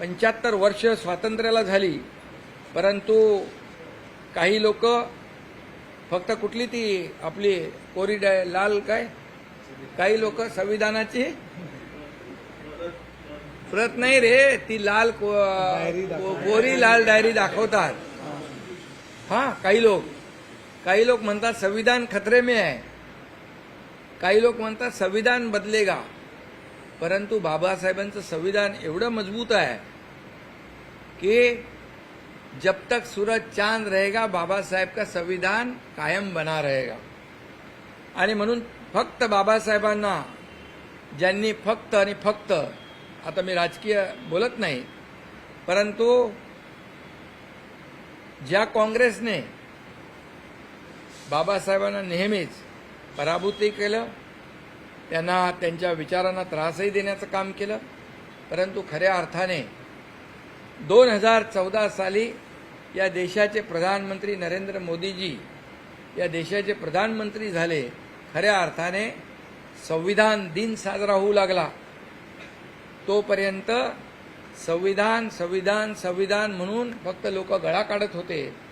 पंच्याहत्तर वर्ष स्वातंत्र्याला झाली परंतु काही लोक फक्त कुठली ती आपली कोरी डाय लाल काय? काही लोक संविधानाची? प्रत नाही रे ती लाल कोरी लाल डायरी दाखवतात. हा काही लोक. काही लोक म्हणतात संविधान खतरे में आहे काही लोक म्हणतात संविधान बदलेगा. परंतु बाबासाहेबांचं संविधान एवढं मजबूत आहे कि जब तक सूरज चांद रहेगा बाबासाहेब का संविधान कायम बना रहेगा. आणि म्हणून फक्त बाबासाहेबांना ज्यांनी फक्त आणि फक्त आता मी राजकीय बोलत नाही परंतु ज्या काँग्रेसने बाबासाहेबांना नेहमीच पराभूतही केलं त्यांना त्यांच्या विचारांना त्रासही देण्याचं काम केलं. परंतु खऱ्या अर्थाने दोन हजार चौदा साली या देशाचे प्रधानमंत्री नरेंद्र मोदीजी या देशाचे प्रधानमंत्री झाले. खऱ्या अर्थाने संविधान दिन साजरा होऊ लागला. तोपर्यंत संविधान संविधान संविधान म्हणून फक्त लोक गळा काढत होते.